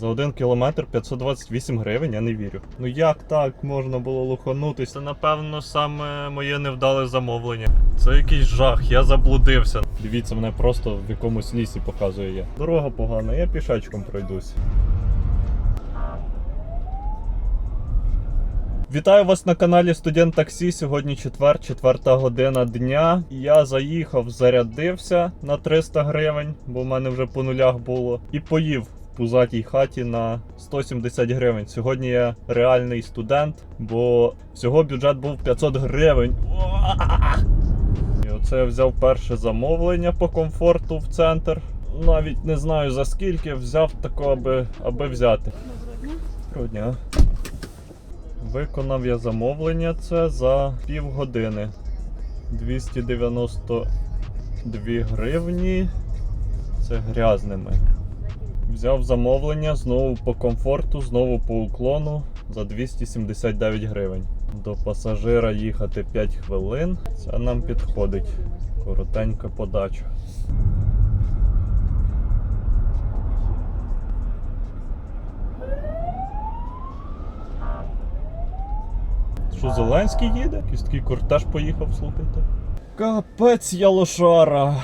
За один кілометр 528 гривень, я не вірю. Ну як так можна було луханутись? Це напевно саме моє невдале замовлення. Це якийсь жах, я заблудився. Дивіться, мене просто в якомусь лісі показує я. Дорога погана, я пішечком пройдусь. Вітаю вас на каналі Студент Таксі. Сьогодні четвер, четверта година дня. Я заїхав, зарядився на 300 гривень, бо в мене вже по нулях було, і поїв пузатій хаті на 170 гривень. Сьогодні я реальний студент, бо всього бюджет був 500 гривень. І оце я взяв перше замовлення по комфорту в центр. Навіть не знаю за скільки взяв тако, аби, аби взяти. Доброго дня. Виконав я замовлення це за півгодини. 292 гривні. Це грязними. Взяв замовлення знову по комфорту, знову по уклону за 279 гривень. До пасажира їхати 5 хвилин. Це нам підходить. Коротенька подача. Що Зеленський їде? Якийсь такий кортеж поїхав, слухайте. Капець я лошара.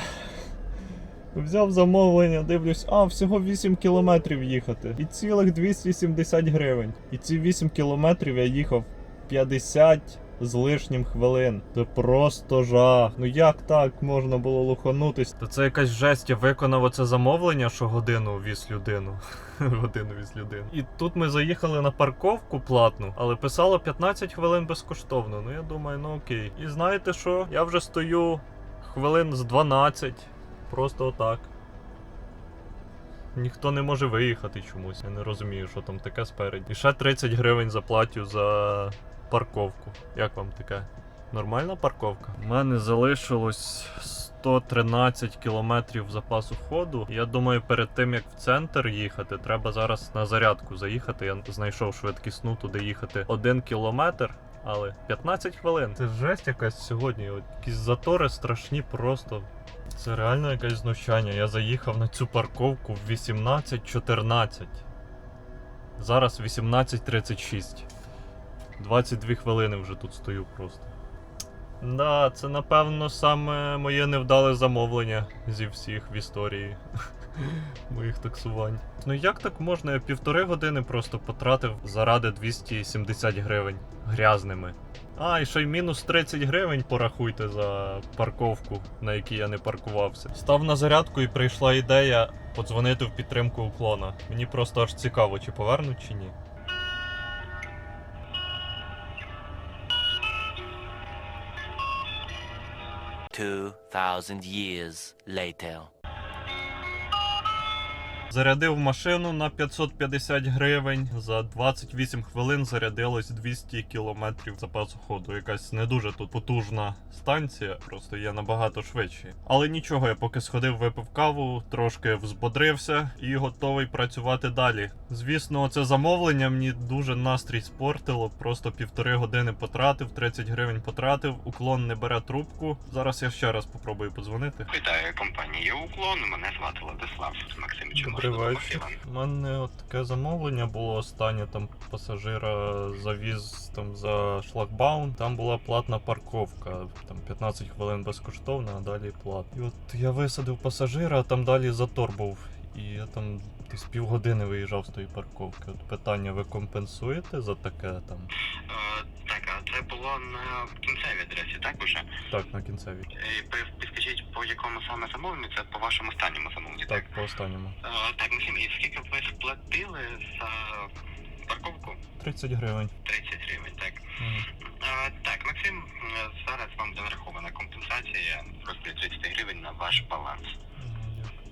Взяв замовлення, дивлюсь, а, всього 8 кілометрів їхати. І цілих 270 гривень. І ці 8 кілометрів я їхав 50 з лишнім хвилин. Це просто жах. Ну як так можна було луханутись? Та це якась жесть, я виконав оце замовлення, що годину віз людину. годину віз людину. І тут ми заїхали на парковку платну, але писало 15 хвилин безкоштовно. Ну я думаю, ну окей. І знаєте що? Я вже стою хвилин з 12. Просто отак. Ніхто не може виїхати чомусь. Я не розумію, що там таке спереді. І ще 30 гривень заплатю за парковку. Як вам таке? Нормальна парковка? У мене залишилось 113 кілометрів запасу ходу. Я думаю, перед тим як в центр їхати, треба зараз на зарядку заїхати. Я знайшов швидкісну туди їхати 1 кілометр. Але 15 хвилин. Це жесть якась сьогодні. Якісь затори страшні просто. Це реально якесь знущання. Я заїхав на цю парковку в 18.14. Зараз 18.36. 22 хвилини вже тут стою просто. Да, це напевно саме моє невдале замовлення зі всіх в історії моїх таксувань. Ну як так можна? Я півтори години просто потратив заради 270 гривень грязними. А, і ще й мінус 30 гривень порахуйте за парковку, на якій я не паркувався. Став на зарядку і прийшла ідея подзвонити в підтримку уклона. Мені просто аж цікаво, чи повернуть чи ні. Two thousand years later. Зарядив машину на 550 гривень. За 28 хвилин зарядилось 200 кілометрів запасу ходу. Якась не дуже тут потужна станція, просто є набагато швидші. Але нічого, я поки сходив, випив каву, трошки взбодрився і готовий працювати далі. Звісно, це замовлення мені дуже настрій спортило. Просто півтори години потратив, 30 гривень потратив. Уклон не бере трубку. Зараз я ще раз попробую подзвонити. Вітаю компанія Уклон. Мене звати Владислав Максимович. Допомогти У мене от таке замовлення було останнє. Там пасажира завіз там за шлагбаум. Там була платна парковка. Там 15 хвилин безкоштовно, а далі плат. І от я висадив пасажира, а там далі затор був. І я там десь півгодини виїжджав з тої парковки. От питання: ви компенсуєте за таке там? Це було на кінцевій адресі, так уже? Так, на кінцевій. Е, пи- Підскажіть, по якому саме замовленню? Це по вашому останньому замовленню, Так, Так, по останньому. Е, так, Максим, і скільки ви сплатили за парковку? 30 гривень. 30 гривень, так. Мгм. Е, так, Максим, е, зараз вам зарахована компенсація в розмірі 30 гривень на ваш баланс.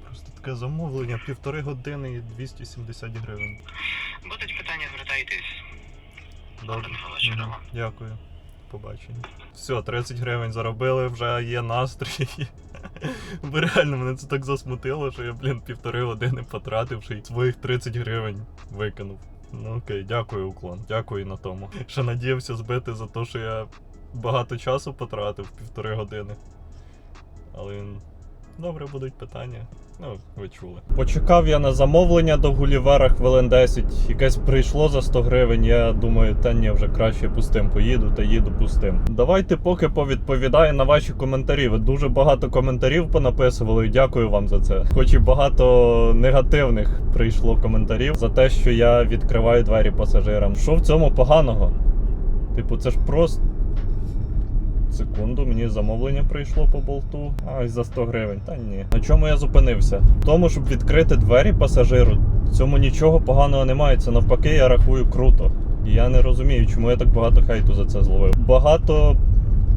Просто таке замовлення, півтори години і 270 гривень. Будуть питання, звертайтесь. Добре. Вечора вам. Дякую. Побачення. Все, 30 гривень заробили, вже є настрій. Бо реально мене це так засмутило, що я, блін, півтори години потративши і своїх 30 гривень викинув. Ну окей, дякую, уклон. Дякую на тому. Ще надіявся збити за те, що я багато часу потратив, півтори години. Але добре будуть питання. Ну, ви чули. Почекав я на замовлення до Гулівера хвилин 10. Якесь прийшло за 100 гривень. Я думаю, та ні, вже краще пустим поїду та їду пустим. Давайте поки повідповідаю на ваші коментарі. Ви дуже багато коментарів понаписували. Дякую вам за це. Хоч і багато негативних прийшло коментарів за те, що я відкриваю двері пасажирам. Що в цьому поганого? Типу, це ж просто. Секунду, мені замовлення прийшло по болту. Ай, за 100 гривень. Та ні. На чому я зупинився? В тому, щоб відкрити двері пасажиру, цьому нічого поганого немає. Це навпаки, я рахую круто. І я не розумію, чому я так багато хейту за це зловив. Багато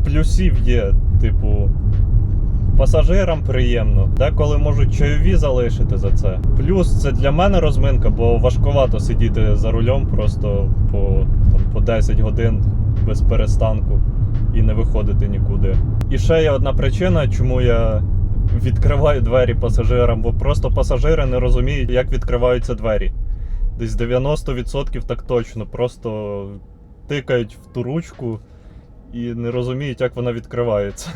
плюсів є, типу. Пасажирам приємно, деколи можуть чайові залишити за це. Плюс це для мене розминка, бо важкувато сидіти за рулем просто по, там, по 10 годин без перестанку і не виходити нікуди. І ще є одна причина, чому я відкриваю двері пасажирам, бо просто пасажири не розуміють, як відкриваються двері. Десь 90% так точно, просто тикають в ту ручку і не розуміють, як вона відкривається.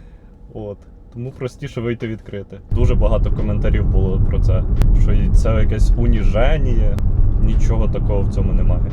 От. Тому простіше вийти відкрити. Дуже багато коментарів було про це. Що це якесь уніження. Нічого такого в цьому немає.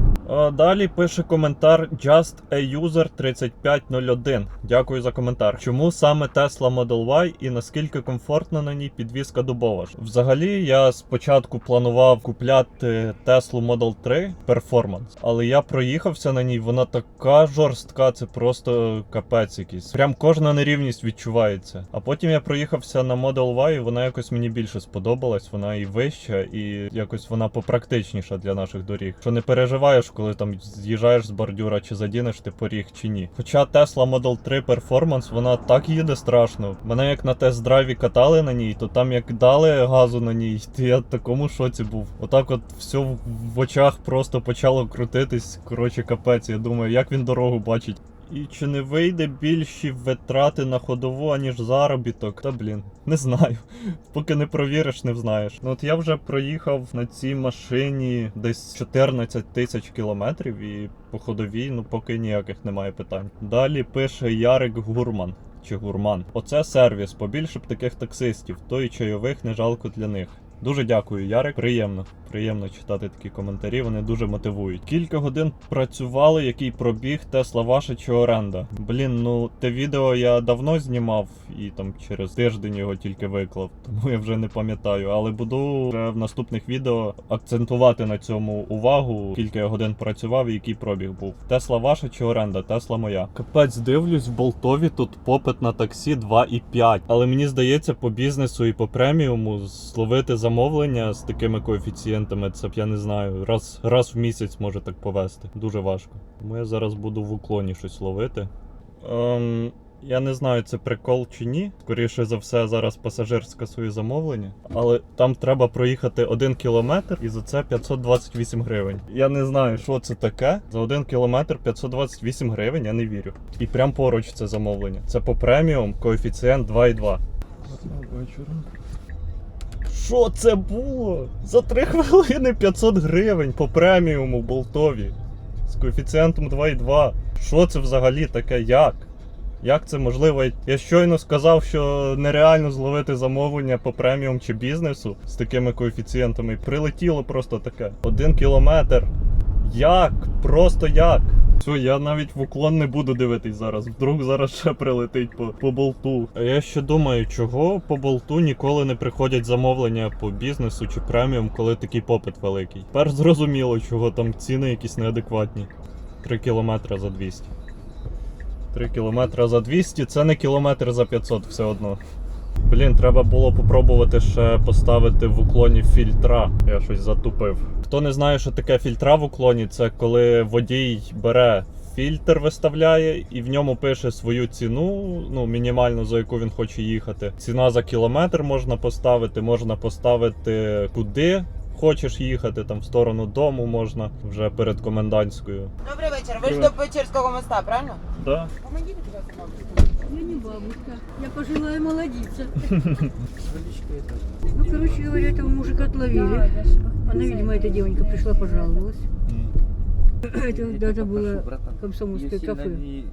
Далі пише коментар Just a User 3501. Дякую за коментар. Чому саме Tesla Model Y і наскільки комфортно на ній підвізка дубова? ж? Взагалі, я спочатку планував купляти Tesla Model 3 Performance, але я проїхався на ній. Вона така жорстка, це просто капець якийсь. Прям кожна нерівність відчувається. А потім я проїхався на Model Y, і вона якось мені більше сподобалась. Вона і вища, і якось вона попрактичніша для наших доріг. Що не переживаєш, коли там з'їжджаєш з бордюра, чи задінеш ти поріг, чи ні. Хоча Tesla Model 3 Performance, вона так їде страшно. Мене як на тест-драйві катали на ній, то там як дали газу на ній, то я в такому шоці був. Отак от все в- очах просто почало крутитись. Коротше, капець. Я думаю, як він дорогу бачить. І чи не вийде більші витрати на ходову, аніж заробіток? Та блін, не знаю. Поки не провіриш, не знаєш. Ну от я вже проїхав на цій машині десь 14 тисяч кілометрів і по ходовій, ну поки ніяких немає питань. Далі пише Ярик Гурман. Чи гурман. Оце сервіс, побільше б таких таксистів, то і чайових не жалко для них. Дуже дякую, Ярик. Приємно. Приємно читати такі коментарі, вони дуже мотивують. Кілька годин працювали, який пробіг Тесла ваша чи оренда. Блін, ну те відео я давно знімав і там через тиждень його тільки виклав, тому я вже не пам'ятаю. Але буду вже в наступних відео акцентувати на цьому увагу, кілька я годин працював і який пробіг був. Тесла ваша чи оренда? Тесла моя. Капець, дивлюсь, в Болтові тут попит на таксі 2,5. Але мені здається, по бізнесу і по преміуму зловити замовлення з такими коефіцієнтами, це б я не знаю. Раз, раз в місяць може так повести. Дуже важко. Тому я зараз буду в уклоні щось ловити. Ем, я не знаю, це прикол чи ні. Скоріше за все, зараз пасажир скасує замовлення. Але там треба проїхати один кілометр і за це 528 гривень. Я не знаю, що це таке. За один кілометр 528 гривень, я не вірю. І прям поруч це замовлення. Це по преміум, коефіцієнт 2,2. Гарного вечора. Що це було? За 3 хвилини 500 гривень по преміуму болтові. З коефіцієнтом 2,2. Що це взагалі таке? Як? Як це можливо? Я щойно сказав, що нереально зловити замовлення по преміум чи бізнесу з такими коефіцієнтами. Прилетіло просто таке. Один кілометр. Як? Просто як? Все, я навіть в уклон не буду дивитись зараз. Вдруг зараз ще прилетить по, по болту. А я ще думаю, чого по болту ніколи не приходять замовлення по бізнесу чи преміум, коли такий попит великий. Тепер зрозуміло, чого там ціни якісь неадекватні. 3 кілометри за 200. 3 кілометри за 200 це не кілометр за 500 все одно. Блін, треба було попробувати ще поставити в уклоні фільтра. Я щось затупив. Хто не знає, що таке фільтра в уклоні, це коли водій бере фільтр, виставляє і в ньому пише свою ціну, ну мінімальну, за яку він хоче їхати. Ціна за кілометр можна поставити, можна поставити куди. Хочеш їхати там в сторону дому можна вже перед комендантською. Добрий вечір. Ви ж до Печерського моста, правильно? Да. Будь ласка, бабушці. Я не бабушка, я пожилая молодица. Ну, короче говоря, этого мужика отловили. Она, видимо, эта девонька пришла, пожаловалась. Это когда-то было комсомольское кафе.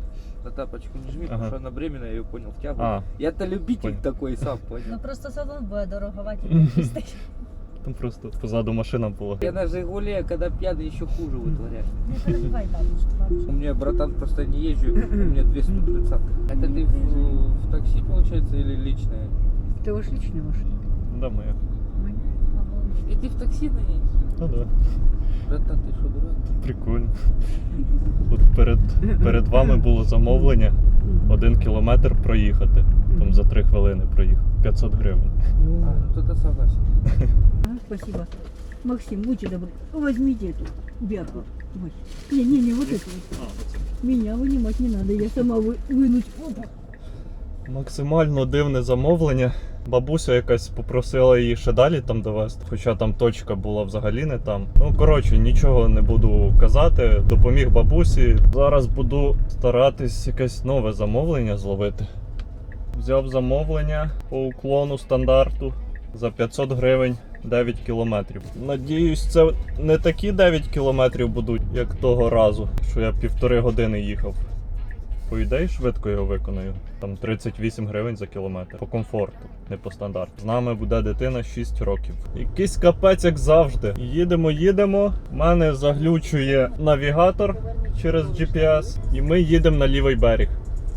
на тапочку не жми, Ага. потому что она беременная, я ее понял, в тягу. А, Я-то любитель Понял. такой сам, Ну понял. просто салон буде дороговать. там просто позаду машина була. Я на Жигуле, когда пьяный, еще хуже вытворяю. Не переживай, бабушка, У бабушка. меня, братан, просто не езжу, у меня 230 Это ты в, в такси, получается, или личное? Це ваш лична машина. Да, моя. И ты в такси на ней? Ну да. Братан, ты что, дурак? Прикольно. От перед, перед вами було замовлення один кілометр проїхати. Там за три хвилини проїхав. 500 гривень. А, ну тогда согласен. А, Спасибо. Максим, будьте добры, возьмите эту бяку. Вот. Не, не, не, вот эту вот. Меня вынимать не надо, я сама вы, вынуть. Опа. Максимально дивне замовлення. Бабуся якась попросила її ще далі там довести, хоча там точка була взагалі не там. Ну коротше, нічого не буду казати. Допоміг бабусі. Зараз буду старатись якесь нове замовлення зловити. Взяв замовлення по уклону стандарту за 500 гривень 9 кілометрів. Надіюсь, це не такі 9 кілометрів будуть, як того разу, що я півтори години їхав. По ідеї швидко його виконаю. Там 38 гривень за кілометр. По комфорту, не по стандарту. З нами буде дитина 6 років. Якийсь капець, як завжди. Їдемо, їдемо. У мене заглючує навігатор через GPS, і ми їдемо на лівий берег.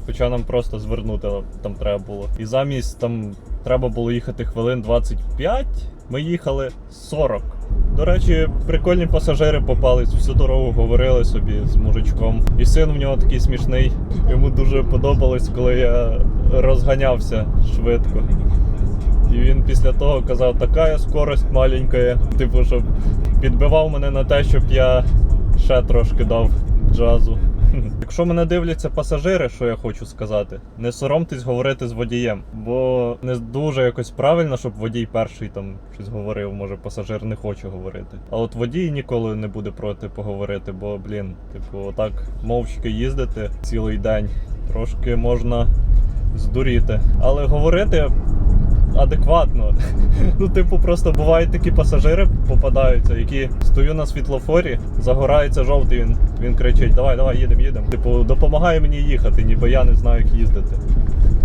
Хоча нам просто звернути там треба було. І замість там треба було їхати хвилин 25, ми їхали 40. До речі, прикольні пасажири попались, всю дорогу говорили собі з мужичком. І син в нього такий смішний. Йому дуже подобалось, коли я розганявся швидко. І він після того казав, така скорость маленька. Типу, щоб підбивав мене на те, щоб я ще трошки дав джазу. Якщо мене дивляться пасажири, що я хочу сказати, не соромтесь говорити з водієм, бо не дуже якось правильно, щоб водій перший там щось говорив, може пасажир не хоче говорити. А от водій ніколи не буде проти поговорити, бо, блін, типу, отак мовчки їздити цілий день, трошки можна здуріти. Але говорити адекватно. Ну, типу, просто бувають такі пасажири попадаються, які стою на світлофорі, загорається жовтий. Він, він кричить: Давай, давай, їдемо, їдемо. Типу, допомагає мені їхати, ніби я не знаю, як їздити.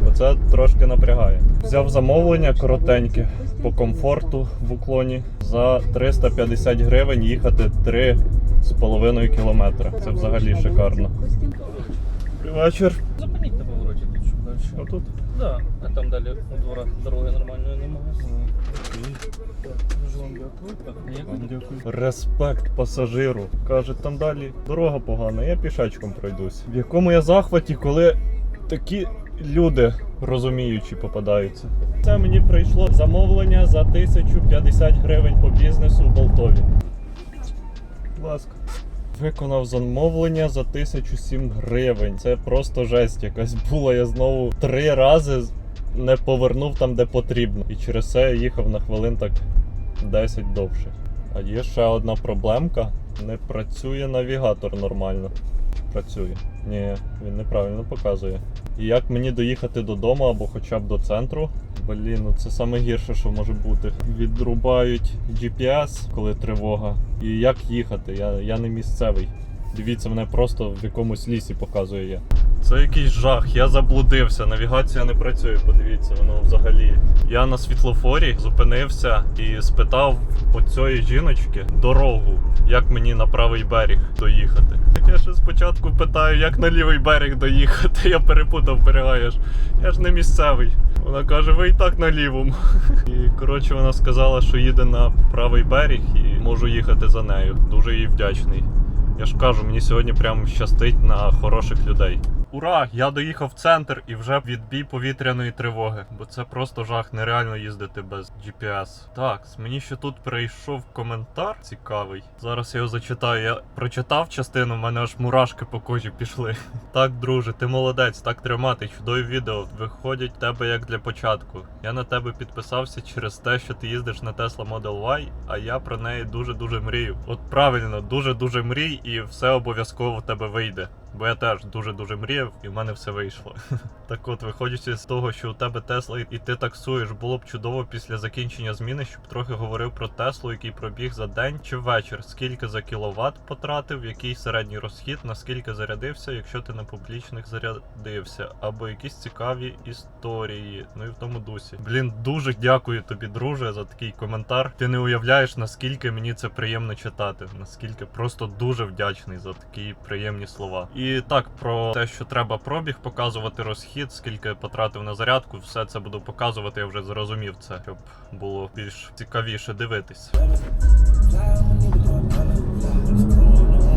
Оце трошки напрягає. Взяв замовлення коротеньке по комфорту в уклоні за 350 гривень їхати 3,5 кілометри. Це взагалі шикарно. Добрий вечір. Зупиніть на повороті тут, щоб далі. Отут. Да, а там далі у двора дороги нормальної немає. Дуже вам дякую. Так, ніяк. Респект пасажиру. Каже, там далі дорога погана, я пішечком пройдусь. В якому я захваті, коли такі люди розуміючі попадаються. Це мені прийшло замовлення за 1050 гривень по бізнесу в Болтові. Будь ласка. Виконав замовлення за 1007 гривень. Це просто жесть якась була. Я знову три рази не повернув там, де потрібно. І через це я їхав на хвилин так 10 довше. А є ще одна проблемка. Не працює навігатор нормально. Працює. Ні, він неправильно показує. І як мені доїхати додому або хоча б до центру? Блін, ну це саме гірше, що може бути. Відрубають GPS, коли тривога. І як їхати? Я, я не місцевий. Дивіться, мене просто в якомусь лісі показує я. Це якийсь жах, я заблудився, навігація не працює, подивіться, воно взагалі. Я на світлофорі зупинився і спитав у цієї жіночки дорогу, як мені на правий берег доїхати. Так я ще спочатку питаю, як на лівий берег доїхати. Я перепутав берега, я ж, я ж не місцевий. Вона каже, ви і так на лівому. І коротше вона сказала, що їде на правий берег і можу їхати за нею. Дуже їй вдячний. Я ж кажу, мені сьогодні прям щастить на хороших людей. Ура! Я доїхав в центр і вже відбій повітряної тривоги, бо це просто жах, нереально їздити без GPS. Так, мені ще тут прийшов коментар цікавий. Зараз я його зачитаю. Я прочитав частину, в мене аж мурашки по кожі пішли. Так, друже, ти молодець, так тримати. Чудові відео виходять в тебе як для початку. Я на тебе підписався через те, що ти їздиш на Tesla Model Y, а я про неї дуже дуже мрію. От правильно, дуже дуже мрій, і все обов'язково в тебе вийде. Бо я теж дуже-дуже мріяв, і в мене все вийшло. Так от, виходячи з того, що у тебе Тесла і ти таксуєш, було б чудово після закінчення зміни, щоб трохи говорив про Теслу, який пробіг за день чи вечір, скільки за кіловат потратив, який середній розхід, наскільки зарядився, якщо ти на публічних зарядився, або якісь цікаві історії. Ну і в тому дусі. Блін, дуже дякую тобі, друже, за такий коментар. Ти не уявляєш, наскільки мені це приємно читати, наскільки просто дуже вдячний за такі приємні слова. І так, про те, що треба пробіг показувати розхід, скільки потратив на зарядку, все це буду показувати. Я вже зрозумів це, щоб було більш цікавіше дивитись.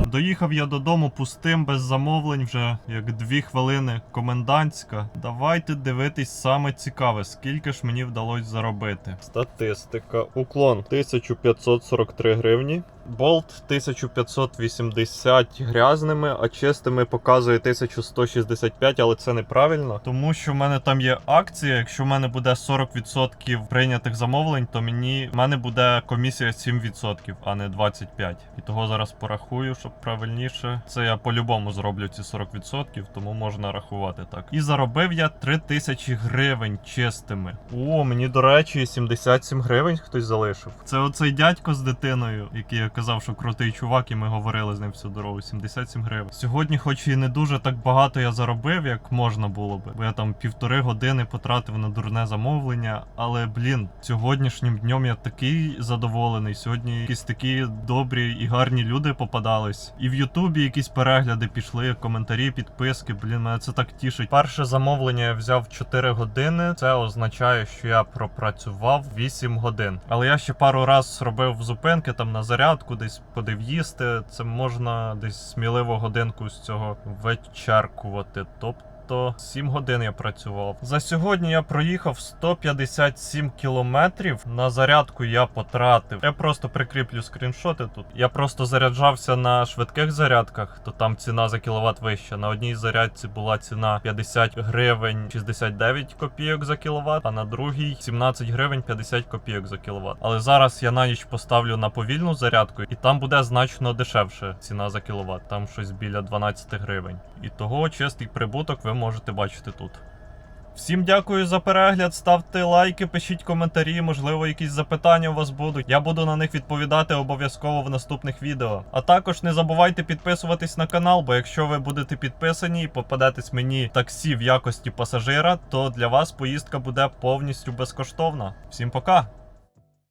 Доїхав я додому пустим, без замовлень, вже як дві хвилини комендантська. Давайте дивитись саме цікаве, скільки ж мені вдалося заробити. Статистика. Уклон 1543 гривні. Болт 1580 грязними, а чистими показує 1165, але це неправильно. Тому що в мене там є акція. Якщо в мене буде 40% прийнятих замовлень, то мені в мене буде комісія 7%, а не 25%. І того зараз порахую, щоб правильніше. Це я по-любому зроблю ці 40%, тому можна рахувати так. І заробив я 3000 гривень чистими. О, мені до речі, 77 гривень хтось залишив. Це оцей дядько з дитиною, який я казав, що крутий чувак, і ми говорили з ним всю дорогу. 77 гривень. Сьогодні, хоч і не дуже так багато я заробив, як можна було би, бо я там півтори години потратив на дурне замовлення. Але блін, сьогоднішнім днем я такий задоволений. Сьогодні якісь такі добрі і гарні люди попадались. І в Ютубі якісь перегляди пішли, коментарі, підписки. Блін, мене це так тішить. Перше замовлення я взяв 4 години. Це означає, що я пропрацював 8 годин. Але я ще пару раз робив зупинки там на зарядку, десь подив їсти. Це можна десь сміливо годинку з цього вечеркувати. Тобто. То 7 годин я працював. За сьогодні я проїхав 157 кілометрів. На зарядку я потратив. Я просто прикріплю скріншоти тут. Я просто заряджався на швидких зарядках, то там ціна за кіловат вища. На одній зарядці була ціна 50 гривень 69 копійок за кіловат, а на другій 17 гривень 50 копійок за кіловат. Але зараз я на ніч поставлю на повільну зарядку, і там буде значно дешевше ціна за кіловат. Там щось біля 12 гривень. І того чистий прибуток ви можете бачити тут. Всім дякую за перегляд. Ставте лайки, пишіть коментарі, можливо, якісь запитання у вас будуть. Я буду на них відповідати обов'язково в наступних відео. А також не забувайте підписуватись на канал, бо якщо ви будете підписані і попадетесь мені таксі в якості пасажира, то для вас поїздка буде повністю безкоштовна. Всім пока!